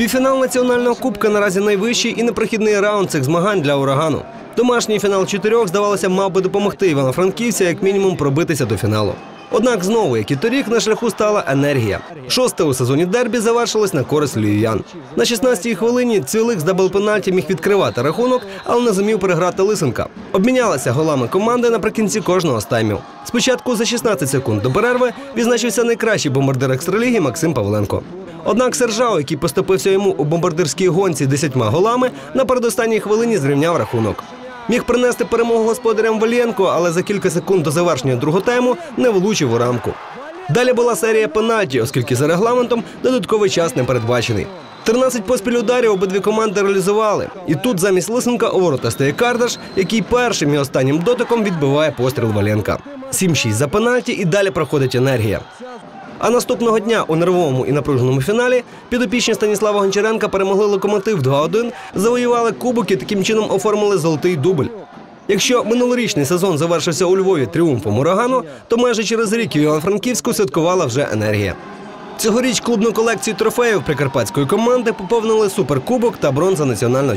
Півфінал національного кубка наразі найвищий і непрохідний раунд цих змагань для урагану. Домашній фінал чотирьох, здавалося, мав би допомогти івано-франківця як мінімум пробитися до фіналу. Однак знову, як і торік, на шляху стала енергія. Шосте у сезоні дербі завершилось на користь львів'ян. На 16-й хвилині Цвілик з дабл-пенальті міг відкривати рахунок, але не зумів переграти Лисенка. Обмінялися голами команди наприкінці кожного з. Спочатку за 16 секунд до перерви відзначився найкращий бомбардир екстраліги Максим Павленко. Однак Сержао, який поступився йому у бомбардирській гонці 10 голами, на передостанній хвилині зрівняв рахунок. Міг принести перемогу господарям Валєнко, але за кілька секунд до завершення другого тайму не влучив у рамку. Далі була серія пенальті, оскільки за регламентом додатковий час не передбачений. 13 поспіль ударів обидві команди реалізували. І тут замість Лисенка у ворота стає Кардаш, який першим і останнім дотиком відбиває постріл Валенка. 7-6 за пенальті і далі проходить енергія. А наступного дня у нервовому і напруженому фіналі підопічні Станіслава Гончаренка перемогли локомотив 2-1, завоювали кубок і таким чином оформили золотий дубль. Якщо минулорічний сезон завершився у Львові тріумфом урагану, то майже через рік Івано-Франківську святкувала вже енергія. Цьогоріч клубну колекцію трофеїв прикарпатської команди поповнили суперкубок та бронза національного